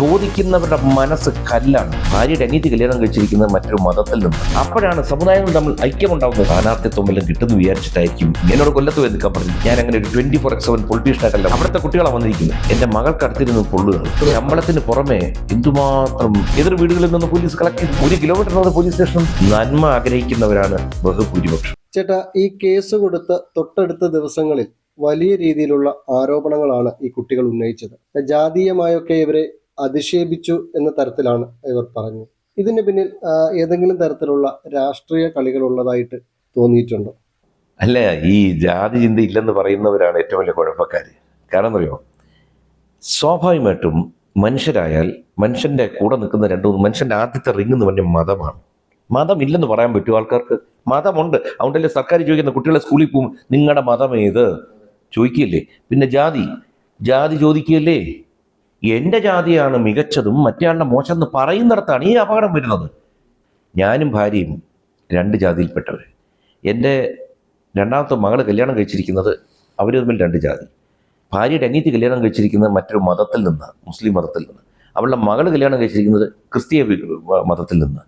ചോദിക്കുന്നവരുടെ മനസ്സ് കല്ലാണ്. ഭാര്യയുടെ അനീതി കല്യാണം കഴിച്ചിരിക്കുന്നത് മറ്റൊരു മതത്തിൽ നിന്ന്. അപ്പോഴാണ് സമുദായങ്ങൾ നമ്മൾ ഐക്യമുണ്ടാകുന്നത് സ്ഥാനാർത്ഥിത്വം വല്ലതും കിട്ടുന്നു വിചാരിച്ചിട്ടായിരിക്കും എന്നോട് കൊല്ലത്ത് പോയി പറഞ്ഞു ഞാൻ അങ്ങനെ ഒരു ട്വന്റി ഫോർ എക്സ് സെവൻ പൊളിറ്റീഷ്യനായിട്ടല്ല അവിടുത്തെ കുട്ടികളാണ് വന്നിരിക്കുന്നത്. എന്റെ മകൾക്ക് അടുത്തിരുന്ന് കൊള്ളുകയാണ്. ശമ്പളത്തിന് പുറമെ എന്തുമാത്രം എതിർ വീടുകളിൽ നിന്ന് പോലീസ് കളക്ട് ഒരു കിലോമീറ്റർ പോലീസ് സ്റ്റേഷൻ നന്മ ആഗ്രഹിക്കുന്നവരാണ് ബഹുഭൂരിപക്ഷം ചേട്ടാ ഈ കേസ് കൊടുത്ത തൊട്ടടുത്ത ദിവസങ്ങളിൽ വലിയ രീതിയിലുള്ള ആരോപണങ്ങളാണ് ഈ കുട്ടികൾ ഉന്നയിച്ചത്. ജാതീയമായൊക്കെ ഇവരെ അധിക്ഷേപിച്ചു എന്ന തരത്തിലാണ് ഇവർ പറഞ്ഞത്. ഇതിന് പിന്നിൽ ഏതെങ്കിലും തരത്തിലുള്ള രാഷ്ട്രീയ കളികൾ ഉള്ളതായിട്ട് തോന്നിയിട്ടുണ്ടോ? അല്ല ഈ ജാതി ചിന്ത ഇല്ലെന്ന് പറയുന്നവരാണ് ഏറ്റവും വലിയ കുഴപ്പക്കാർ കാരണം അറിയോ? സ്വാഭാവികമായിട്ടും മനുഷ്യരായാൽ മനുഷ്യന്റെ കൂടെ നിൽക്കുന്ന രണ്ടു മൂന്ന് മനുഷ്യന്റെ ആദ്യത്തെ റിങ് എന്ന് പറഞ്ഞ മതമാണ്. മതം ഇല്ലെന്ന് പറയാൻ പറ്റും ആൾക്കാർക്ക്? മതമുണ്ട്. അതുകൊണ്ടല്ലേ സർക്കാർ ചോദിക്കുന്ന കുട്ടികളെ സ്കൂളിൽ പോകും നിങ്ങളുടെ മതം ഏത്? ചോദിക്കുകയല്ലേ. പിന്നെ ജാതി. ജാതി ചോദിക്കുകയല്ലേ. എന്റെ ജാതിയാണ് മികച്ചതും മറ്റേയാളുടെ മോശം എന്ന് പറയുന്നിടത്താണ് ഈ അപകടം വരുന്നത്. ഞാനും ഭാര്യയും രണ്ട് ജാതിയിൽപ്പെട്ടവർ എന്റെ രണ്ടാമത്തെ മകൾ കല്യാണം കഴിച്ചിരിക്കുന്നത് അവർ തമ്മിൽ രണ്ട് ജാതി. ഭാര്യയുടെ അനീതി കല്യാണം കഴിച്ചിരിക്കുന്നത് മറ്റൊരു മതത്തിൽ നിന്ന് മുസ്ലിം മതത്തിൽ നിന്ന്. അവളുടെ മകൾ കല്യാണം കഴിച്ചിരിക്കുന്നത് ക്രിസ്തീയ മതത്തിൽ നിന്ന്.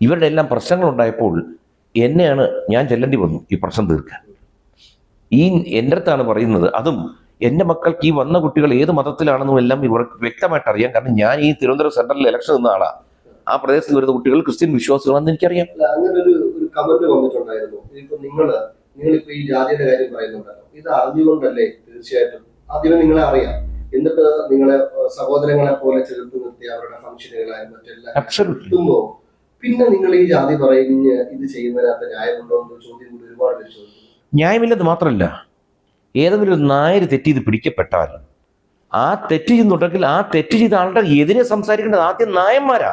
ഇവരുടെ എല്ലാം പ്രശ്നങ്ങളുണ്ടായപ്പോൾ എന്നെയാണ് ഞാൻ ചെല്ലേണ്ടി വന്നു ഈ പ്രശ്നം തീർക്കാൻ. ഈ എന്റെ അടുത്താണ് പറയുന്നത് അതും എന്റെ മക്കൾക്ക് ഈ വന്ന കുട്ടികൾ ഏത് മതത്തിലാണെന്നും എല്ലാം ഇവർ വ്യക്തമായിട്ട് അറിയാം കാരണം ഞാൻ ഈ തിരുവനന്തപുരം സെൻട്രലിൽ ഇലക്ഷൻ നിന്ന ആളാ. ആ പ്രദേശത്ത് വരുന്ന കുട്ടികൾ ക്രിസ്ത്യൻ വിശ്വാസികളാണെന്ന് എനിക്കറിയാം. അങ്ങനെ ഒരു കമന്റ് വന്നിട്ടുണ്ടായിരുന്നു. ഇതിപ്പോ നിങ്ങൾ നിങ്ങളിപ്പോ ഈ ജാതിയുടെ കാര്യം പറയുന്നുണ്ടല്ലോ. ഇത് അറിഞ്ഞുകൊണ്ടല്ലേ തീർച്ചയായിട്ടും? ആദ്യമേ നിങ്ങളെ അറിയാം. എന്നിട്ട് നിങ്ങളെ സഹോദരങ്ങളെ പോലെ ചേർത്ത് നിർത്തി അവരുടെ ഫംഗ്ഷനുകളായാലും മറ്റെല്ലാം അബ്സല്യൂട്ട്ലി പിന്നെ നിങ്ങൾ ഈ ജാതി പറയുന്ന ഇത് ചെയ്യുന്നതിനകത്ത് ന്യായമുണ്ടോ എന്ന് ചോദ്യം കൂടി ഒരുപാട് പേര് ചോദിക്കുന്നു. ന്യായമില്ലെന്ന് മാത്രമല്ല ഏതെങ്കിലും ഒരു നായർ തെറ്റ് ചെയ്ത് പിടിക്കപ്പെട്ടാൽ ആ തെറ്റ് ചെയ്യുന്നുണ്ടെങ്കിൽ ആ തെറ്റ് ചെയ്ത ആളുടെ എതിരെ സംസാരിക്കേണ്ടത് ആദ്യം നായന്മാരാ.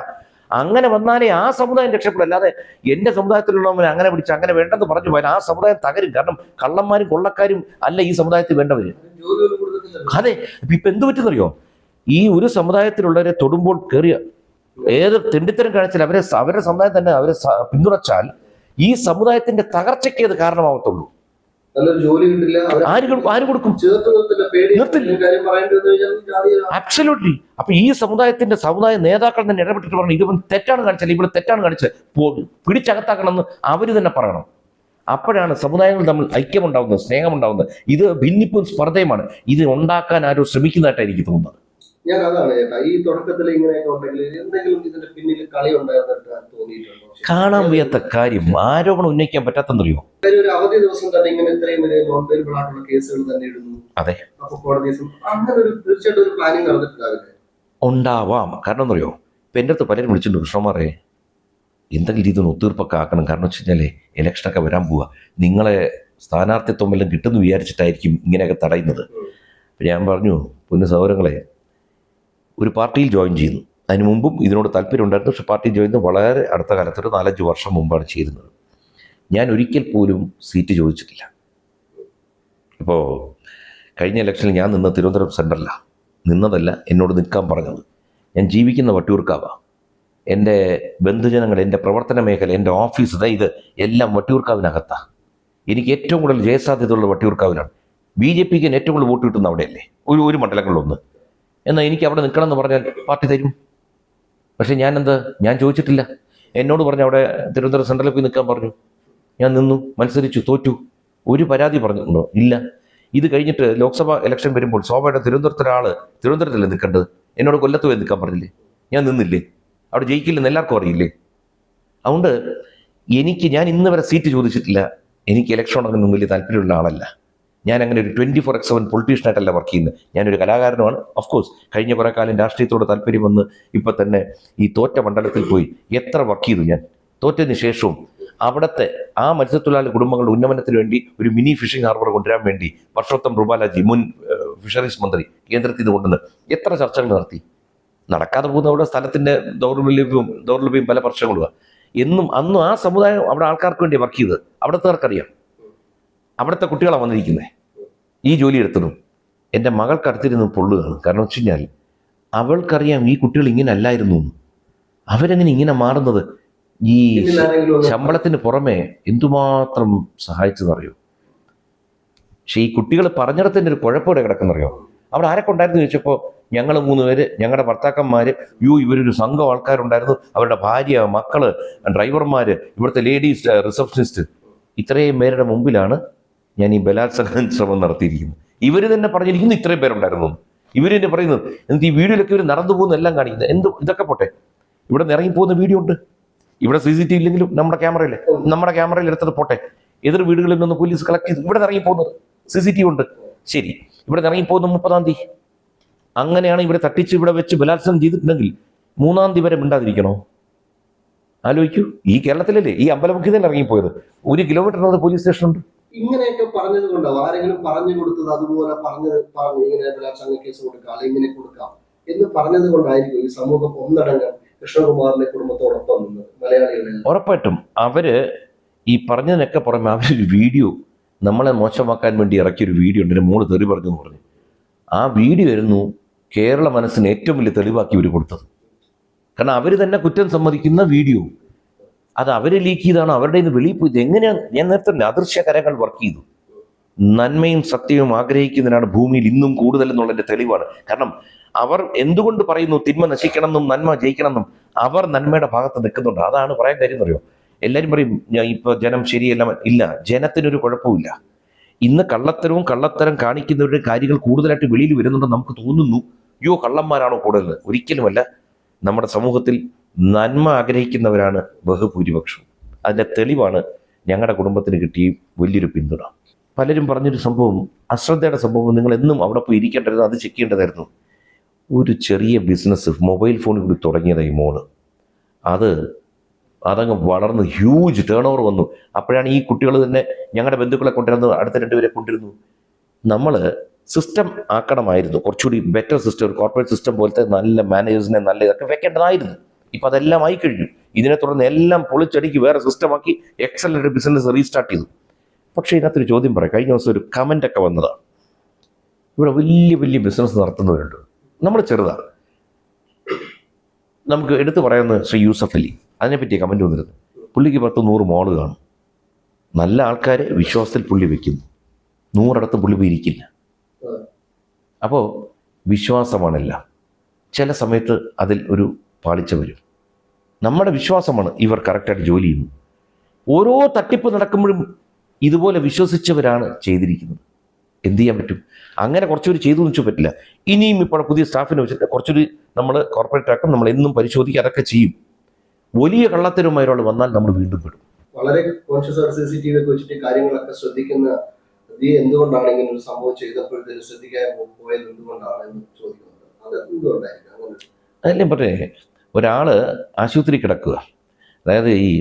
അങ്ങനെ വന്നാലേ ആ സമുദായം രക്ഷപ്പെടും. അല്ലാതെ എന്റെ സമുദായത്തിലുള്ളവൻ അങ്ങനെ പിടിച്ച് അങ്ങനെ വേണ്ടെന്ന് പറഞ്ഞു പോയാൽ ആ സമുദായം തകരും. കാരണം കള്ളന്മാരും കൊള്ളക്കാരും അല്ല ഈ സമുദായത്തിൽ വേണ്ടവര്. അതെ ഇപ്പൊ എന്ത് പറ്റുന്നറിയോ? ഈ ഒരു സമുദായത്തിലുള്ളവരെ തൊടുമ്പോൾ കയറിയ ഏത് തെണ്ടിത്തരം കാണിച്ചാൽ അവരെ അവരുടെ സമുദായം തന്നെ അവരെ പിന്തുണച്ചാൽ ഈ സമുദായത്തിന്റെ തകർച്ചയ്ക്ക് അത് കാരണമാവത്തുള്ളൂ. നല്ലൊരു ജോലി കിട്ടില്ല. അവരെ ആര് ആര് കൊടുക്കും? അബ്സല്യൂട്ട്ലി അപ്പൊ ഈ സമുദായത്തിന്റെ സമുദായ നേതാക്കൾ തന്നെ ഇടപെട്ടിട്ട് പറഞ്ഞു ഇവൻ തെറ്റാണ് കാണിച്ചത് ഇവിടെ തെറ്റാണ് കാണിച്ചത്. പിടിച്ചകത്താക്കണമെന്ന് അവർ തന്നെ പറയണം. അപ്പോഴാണ് സമുദായങ്ങൾ തമ്മിൽ ഐക്യമുണ്ടാവുന്നത് സ്നേഹമുണ്ടാവുന്നത്. ഇത് ഭിന്നിപ്പും സ്പർദ്ധയുമാണ്. ഇത് ഉണ്ടാക്കാൻ ആരോ ശ്രമിക്കുന്നതായിട്ടാണ് എനിക്ക് തോന്നുന്നത്. ഞാൻ അതാണ് ചേട്ടാ ഈ തുടക്കത്തിൽ ഇങ്ങനെയൊക്കെ ഉണ്ടെങ്കിൽ എന്തെങ്കിലും ഇതിന്റെ പിന്നിൽ കളി ഉണ്ടായിരുന്നിട്ട് കാണാൻ വയ്യാത്ത കാര്യം. ആരോപണം ഉന്നയിക്കാൻ പറ്റാത്തെന്നറിയോ അവധി ദിവസം തന്നെ ഇങ്ങനെ ഇത്രയും വലിയ നോൺവെരിബിൾ ആയിട്ടുള്ള കേസുകൾ തന്നെ ഇടുന്നു. അതെ. അപ്പൊ കോടതി അങ്ങനെ ഒരു തീർച്ചയായിട്ടും ഒരു പ്ലാനിങ് നടന്നിട്ടുണ്ടാവില്ലേ ഉണ്ടാവാം. കാരണം എന്നറിയോ ഇപ്പം എന്റെ അടുത്ത് പലരും വിളിച്ചിട്ടുണ്ട്. കൃഷ്ണന്മാരെ എന്തെങ്കിലും രീതിയിൽ ഒത്തീർപ്പൊക്കെ ആക്കണം കാരണം വെച്ച് കഴിഞ്ഞാലേ ഇലക്ഷനൊക്കെ വരാൻ പോവുക നിങ്ങളെ സ്ഥാനാർത്ഥിത്വം എല്ലാം കിട്ടുമെന്ന് വിചാരിച്ചിട്ടായിരിക്കും ഇങ്ങനെയൊക്കെ തടയുന്നത്. ഞാൻ പറഞ്ഞു പൊന്നു സഹോദരങ്ങളെ ഒരു പാർട്ടിയിൽ ജോയിൻ ചെയ്യുന്നു. അതിന് മുമ്പും ഇതിനോട് താല്പര്യം ഉണ്ടായിരുന്നു. പക്ഷെ പാർട്ടി ജോയിൻ വളരെ അടുത്ത കാലത്ത് ഒരു നാലഞ്ച് വർഷം മുമ്പാണ് ചെയ്തിരുന്നത്. ഞാൻ ഒരിക്കൽ പോലും സീറ്റ് ചോദിച്ചിട്ടില്ല. ഇപ്പോൾ കഴിഞ്ഞ ഇലക്ഷനിൽ ഞാൻ നിന്ന തിരുവനന്തപുരം സെൻട്രലിലാണ് നിന്നതല്ല എന്നോട് നിൽക്കാൻ പറഞ്ഞത്. ഞാൻ ജീവിക്കുന്ന വട്ടിയൂർക്കാവാണ് എന്റെ ബന്ധുജനങ്ങൾ എന്റെ പ്രവർത്തന മേഖല എന്റെ ഓഫീസ് ഇതാ ഇത് എല്ലാം വട്ടിയൂർക്കാവിനകത്താണ് എനിക്ക് ഏറ്റവും കൂടുതൽ ജയസാധ്യതയുള്ള വട്ടിയൂർക്കാവിലാണ്. ബി ജെ പിക്ക് ഏറ്റവും കൂടുതൽ വോട്ട് കിട്ടുന്ന അവിടെയല്ലേ? ഒരു ഒരു മണ്ഡലങ്ങളിലൊന്ന്. എന്നാൽ എനിക്ക് അവിടെ നിൽക്കണം എന്ന് പറഞ്ഞാൽ പാർട്ടി തരും. പക്ഷേ ഞാൻ എന്ത് ഞാൻ ചോദിച്ചിട്ടില്ല. എന്നോട് പറഞ്ഞു അവിടെ തിരുവനന്തപുരം സെൻട്രലിൽ പോയി നിൽക്കാൻ പറഞ്ഞു. ഞാൻ നിന്നു മത്സരിച്ചു തോറ്റു. ഒരു പരാതി പറഞ്ഞിട്ടുണ്ടോ? ഇല്ല. ഇത് കഴിഞ്ഞിട്ട് ലോക്സഭ ഇലക്ഷൻ വരുമ്പോൾ സ്വാഭാവിക തിരുവനന്തപുരത്ത് ഒരാൾ തിരുവനന്തപുരത്തല്ലേ നിൽക്കേണ്ടത്? എന്നോട് കൊല്ലത്ത് പോയി നിൽക്കാൻ പറഞ്ഞില്ലേ? ഞാൻ നിന്നില്ലേ? അവിടെ ജയിക്കില്ലെന്ന് എല്ലാവർക്കും അറിയില്ലേ? അതുകൊണ്ട് എനിക്ക് ഞാൻ ഇന്ന് വരെ സീറ്റ് ചോദിച്ചിട്ടില്ല. എനിക്ക് ഇലക്ഷൻ ഉണ്ടെന്നും വലിയ താല്പര്യമുള്ള ആളല്ല. ഞാൻ അങ്ങനെ ഒരു ട്വന്റി ഫോർ എക്സ് സെവൻ പൊളിറ്റീഷ്യനായിട്ടല്ല വർക്ക് ചെയ്യുന്നത്. ഞാനൊരു കലാകാരനുമാണ്. ഓഫ് കോഴ്സ് കഴിഞ്ഞ കുറേ കാലം രാഷ്ട്രീയത്തോട് താല്പര്യം വന്ന് ഇപ്പം തന്നെ ഈ തോറ്റ മണ്ഡലത്തിൽ പോയി എത്ര വർക്ക് ചെയ്തു ഞാൻ? തോറ്റതിന് ശേഷവും അവിടുത്തെ ആ മത്സ്യത്തൊഴിലാളി കുടുംബങ്ങളുടെ ഉന്നമനത്തിന് വേണ്ടി ഒരു മിനി ഫിഷിംഗ് ഹാർബർ കൊണ്ടുവരാൻ വേണ്ടി വർഷോത്തം റുബാലാജി മുൻ ഫിഷറീസ് മന്ത്രി കേന്ദ്രത്തിൽ ഇത് കൊണ്ടുവന്ന് എത്ര ചർച്ചകൾ നടത്തി? നടക്കാതെ പോകുന്ന അവിടെ സ്ഥലത്തിന്റെ ദൗർലഭ്യവും ദൗർലഭ്യവും പല പ്രശ്നങ്ങളുമാണ് എന്നും അന്നും ആ സമുദായം അവിടെ ആൾക്കാർക്ക് വേണ്ടി വർക്ക് ചെയ്ത് അവിടുത്തെവർക്കറിയാം. അവിടുത്തെ കുട്ടികളാണ് വന്നിരിക്കുന്നത് ഈ ജോലി എടുത്തതും എന്റെ മകൾക്കടുത്തിരുന്ന് പൊള്ളുകയാണ് കാരണം വെച്ച് കഴിഞ്ഞാൽ അവൾക്കറിയാം ഈ കുട്ടികൾ ഇങ്ങനെ അല്ലായിരുന്നു. അവരെങ്ങനെ ഇങ്ങനെ മാറുന്നത്? ഈ ശമ്പളത്തിന് പുറമെ എന്തുമാത്രം സഹായിച്ചതറിയോ പക്ഷെ ഈ കുട്ടികൾ പറഞ്ഞിടത്തിന്റെ ഒരു കുഴപ്പമിവിടെ കിടക്കുന്നറിയോ അവിടെ ആരൊക്കെ ഉണ്ടായിരുന്നു ചോദിച്ചപ്പോൾ ഞങ്ങൾ മൂന്ന് പേര് ഞങ്ങളുടെ ഭർത്താക്കന്മാർ യു ഇവരൊരു സംഘം ആൾക്കാരുണ്ടായിരുന്നു. അവരുടെ ഭാര്യ മക്കൾ ഡ്രൈവർമാർ ഇവിടുത്തെ ലേഡീസ് റിസപ്ഷനിസ്റ്റ് ഇത്രയും പേരുടെ മുമ്പിലാണ് ഞാൻ ഈ ബലാത്സംഗ ശ്രമം നടത്തിയിരിക്കുന്നു. ഇവർ തന്നെ പറഞ്ഞിരിക്കുന്നു ഇത്രയും പേരുണ്ടായിരുന്നു. ഇവർ തന്നെ പറയുന്നത് എന്നിട്ട് ഈ വീഡിയോയിലൊക്കെ ഇവർ നടന്നു പോകുന്ന എല്ലാം കാണിക്കുന്നത് എന്ത് ഇതൊക്കെ പോട്ടെ. ഇവിടെ നിന്ന് ഇറങ്ങി പോകുന്ന വീഡിയോ ഉണ്ട്. ഇവിടെ സി സി ടി ഇല്ലെങ്കിലും നമ്മുടെ ക്യാമറയിലെ നമ്മുടെ ക്യാമറയിൽ എടുത്തത് പോട്ടെ. എതിർ വീടുകളിൽ നിന്ന് പോലീസ് കളക്ട് ചെയ്ത് ഇവിടെ ഇറങ്ങിപ്പോകുന്നത് ഇറങ്ങി പോകുന്നത് സി സി ടി ഉണ്ട്. ശരി ഇവിടെ ഇറങ്ങിപ്പോകുന്ന ഇറങ്ങി പോകുന്ന മുപ്പതാം തീയതി. അങ്ങനെയാണ് ഇവിടെ തട്ടിച്ച് ഇവിടെ വെച്ച് ബലാത്സംഗം ചെയ്തിട്ടുണ്ടെങ്കിൽ മൂന്നാം തീയതി വരെ മിണ്ടാതിരിക്കണോ? ആലോചിക്കൂ. ഈ കേരളത്തിലല്ലേ ഈ അമ്പലമുഖി തന്നെ ഇറങ്ങിപ്പോയത്. ഒരു കിലോമീറ്ററിനകത്ത് പോലീസ് സ്റ്റേഷൻ ഉണ്ട്. ഇങ്ങനെയൊക്കെ പറഞ്ഞത് കൊണ്ടോ? ആരെങ്കിലും പറഞ്ഞു കൊടുത്തത് അതുപോലെ പറഞ്ഞത് പറഞ്ഞു ഇങ്ങനെ ബലാത്സംഗ കേസ് കൊടുക്കാം ഇങ്ങനെ കൊടുക്കാം എന്ന് പറഞ്ഞത് കൊണ്ടായിരിക്കും ഈ സമൂഹം ഒന്നടങ്കം കൃഷ്ണകുമാറിന്റെ കുടുംബത്തോടൊപ്പം നിന്നത് മലയാളികളിൽ ഉറപ്പായിട്ടും. അവർ ഈ പറഞ്ഞതിനൊക്കെ പുറമെ അവരൊരു വീഡിയോ നമ്മളെ മോശമാക്കാൻ വേണ്ടി ഇറക്കിയൊരു വീഡിയോ ഉണ്ട്. എന്റെ മോൾ തെറി പറഞ്ഞു എന്ന് പറഞ്ഞു. ആ വീഡിയോ ആയിരുന്നു കേരള മനസ്സിന് ഏറ്റവും വലിയ തെളിവാക്കി ഇവർ കൊടുത്തത്. കാരണം അവർ തന്നെ കുറ്റം സമ്മതിക്കുന്ന വീഡിയോ. അത് അവർ ലീക്ക് ചെയ്താണ് അവരുടെ ഇത് വെളിയിൽ പോയി. എങ്ങനെയാണ് ഞാൻ നേരത്തെ അദൃശ്യ കരങ്ങൾ വർക്ക് ചെയ്തു. നന്മയും സത്യവും ആഗ്രഹിക്കുന്നതിനാണ് ഭൂമിയിൽ ഇന്നും കൂടുതൽ എന്നുള്ളതിന്റെ തെളിവാണ്. കാരണം അവർ എന്തുകൊണ്ട് പറയുന്നു തിന്മ നശിക്കണം എന്നും നന്മ ജയിക്കണം എന്നും അവർ നന്മയുടെ ഭാഗത്ത് നിൽക്കുന്നുണ്ട്. അതാണ് പറയാൻ കാര്യം അറിയോ എല്ലാവരും പറയും ഇപ്പൊ ജനം ശരിയല്ല. ഇല്ല ജനത്തിനൊരു കുഴപ്പമില്ല ഇന്ന് കള്ളത്തരവും കള്ളത്തരം കാണിക്കുന്നവരുടെ കാര്യങ്ങൾ കൂടുതലായിട്ട് വെളിയിൽ വരുന്നുണ്ടെന്ന് നമുക്ക് തോന്നുന്നു. അയ്യോ കള്ളന്മാരാണോ കൂടുതൽ? ഒരിക്കലുമല്ല. നമ്മുടെ സമൂഹത്തിൽ നന്മ ആഗ്രഹിക്കുന്നവരാണ് ബഹുഭൂരിപക്ഷം അതിന്റെ തെളിവാണ് ഞങ്ങളുടെ കുടുംബത്തിന് കിട്ടിയ വലിയൊരു പിന്തുണ. പലരും പറഞ്ഞൊരു സംഭവം അശ്രദ്ധയുടെ സംഭവം നിങ്ങൾ എന്നും അവിടെ പോയി ഇരിക്കേണ്ടതായിരുന്നു അത് ചെക്ക് ചെയ്യേണ്ടതായിരുന്നു. ഒരു ചെറിയ ബിസിനസ് മൊബൈൽ ഫോണിൽ കൂടി തുടങ്ങിയതായി മോൾ. അത് അതങ്ങ് വളർന്ന് ഹ്യൂജ് ടേൺ ഓവർ വന്നു. അപ്പോഴാണ് ഈ കുട്ടികൾ തന്നെ ഞങ്ങളുടെ ബന്ധുക്കളെ കൊണ്ടിരുന്നത് അടുത്ത രണ്ടുപേരെ കൊണ്ടിരുന്നു നമ്മൾ സിസ്റ്റം ആക്കണമായിരുന്നു. കുറച്ചുകൂടി ബെറ്റർ സിസ്റ്റം ഒരു കോർപ്പറേറ്റ് സിസ്റ്റം പോലത്തെ നല്ല മാനേജേഴ്സിനെ നല്ല ഇതൊക്കെ വെക്കേണ്ടതായിരുന്നു. ഇപ്പം അതെല്ലാം ആയി കഴിഞ്ഞു. ഇതിനെ തുടർന്ന് എല്ലാം പൊളിച്ചടിക്ക് വേറെ സിസ്റ്റമാക്കി എക്സലന്റ് ബിസിനസ് റീസ്റ്റാർട്ട് ചെയ്തു. പക്ഷേ ഇതിനകത്തൊരു ചോദ്യം പറയാം. കഴിഞ്ഞ ദിവസം ഒരു കമന്റ് ഒക്കെ വന്നതാണ്. ഇവിടെ വലിയ വലിയ ബിസിനസ് നടത്തുന്നവരുണ്ട്. നമ്മൾ ചെറുതാണ്. നമുക്ക് എടുത്തു പറയുന്നത് ശ്രീ യൂസഫ് അലി അതിനെപ്പറ്റി കമന്റ് വന്നിരുന്നു പുള്ളിക്ക് പത്ത് നൂറ് മോൾ കാണും. നല്ല ആൾക്കാരെ വിശ്വാസത്തിൽ പുള്ളി വെക്കുന്നു. നൂറടത്ത് പുള്ളി പോയി അപ്പോൾ വിശ്വാസമാണെല്ലാം. ചില സമയത്ത് അതിൽ ഒരു പാളിച്ച വരും നമ്മുടെ വിശ്വാസമാണ് ഇവർ കറക്റ്റായിട്ട് ജോലി ചെയ്യുന്നത് ഓരോ തട്ടിപ്പ് നടക്കുമ്പോഴും ഇതുപോലെ വിശ്വസിച്ചവരാണ് ചെയ്തിരിക്കുന്നത്. എന്ത് ചെയ്യാൻ പറ്റും? അങ്ങനെ കുറച്ചുകൂടി ചെയ്തു വെച്ചാൽ പറ്റില്ല. ഇനിയും ഇപ്പോൾ പുതിയ സ്റ്റാഫിനെ വെച്ചിട്ട് കുറച്ചൊരു നമ്മൾ കോർപ്പറേറ്റ് ആക്കും നമ്മൾ എന്നും പരിശോധിക്കുക അതൊക്കെ ചെയ്യും. വലിയ കള്ളത്തരവുമായി ഒരാൾ വന്നാൽ നമ്മൾ വീണ്ടും പെടും. വളരെ conscious C C T V ഒക്കെ വെച്ചിട്ട് കാര്യങ്ങളൊക്കെ ശ്രദ്ധിക്കുന്ന നീ എന്തുകൊണ്ടാണ് ഇങ്ങനെ ഒരു സംഭവം ചെയ്തപ്പോഴത്തേക്ക് ശ്രദ്ധിക്കാൻ പോയത് എന്തുകൊണ്ടാണ് എന്ന് ചോദിക്കുന്നത്? അത് എന്തുകൊണ്ടായിരിക്കും? അങ്ങനെ അതല്ലേ പറഞ്ഞേ ഒരാൾ ആശുപത്രി കിടക്കുക. അതായത് ഈ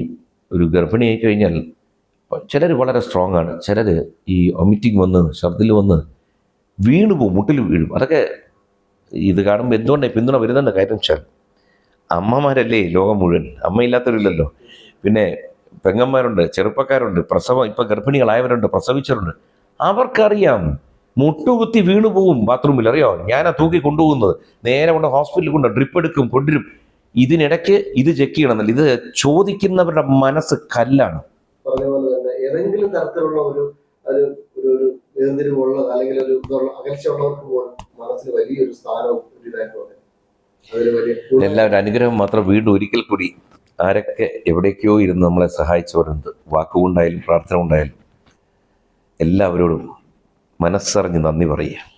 ഒരു ഗർഭിണിയായി കഴിഞ്ഞാൽ ചിലർ വളരെ സ്ട്രോങ് ആണ്. ചിലർ ഈ ഒമിറ്റിങ് വന്ന് ഛർദിൽ വന്ന് വീണു പോകും മുട്ടിൽ വീഴും. അതൊക്കെ ഇത് കാണുമ്പോൾ എന്തുകൊണ്ടാണ് പിന്തുണ വരുന്നുണ്ട് കാര്യം വെച്ചാൽ അമ്മമാരല്ലേ ലോകം മുഴുവൻ? അമ്മയില്ലാത്തവരില്ലല്ലോ. പിന്നെ പെങ്ങന്മാരുണ്ട് ചെറുപ്പക്കാരുണ്ട് പ്രസവം ഇപ്പം ഗർഭിണികളായവരുണ്ട് പ്രസവിച്ചവരുണ്ട്. അവർക്കറിയാം മുട്ടുകുത്തി വീണു പോകും ബാത്റൂമിൽ. അറിയോ? ഞാനാ തൂക്കി കൊണ്ടുപോകുന്നത്. നേരെ കൊണ്ട് ഹോസ്പിറ്റലിൽ കൊണ്ട് ഡ്രിപ്പ് എടുക്കും കൊണ്ടുവരും. ഇതിനിടയ്ക്ക് ഇത് ചെക്ക് ചെയ്യണമെന്നല്ല. ഇത് ചോദിക്കുന്നവരുടെ മനസ്സ് കല്ലാണ്. ഏതെങ്കിലും തരത്തിലുള്ള ഒരു ഒരു ഒരു ഒരു അല്ലെങ്കിൽ ഒരു ഇതുള്ള അകൽച്ചയുള്ളവർക്ക് പോലും മനസ്സിൽ വലിയൊരു സ്ഥാനവും ഒരു ഇതായിട്ട് എല്ലാവരും അനുഗ്രഹം മാത്രം വീണ്ടും ഒരിക്കൽ കൂടി ആരൊക്കെ എവിടേക്കോ ഇരുന്ന് നമ്മളെ സഹായിച്ചവരുണ്ട്. വാക്കുകൊണ്ടായാലും പ്രാർത്ഥന ഉണ്ടായാലും എല്ലാവരോടും മനസ്സറിഞ്ഞ് നന്ദി പറയുക.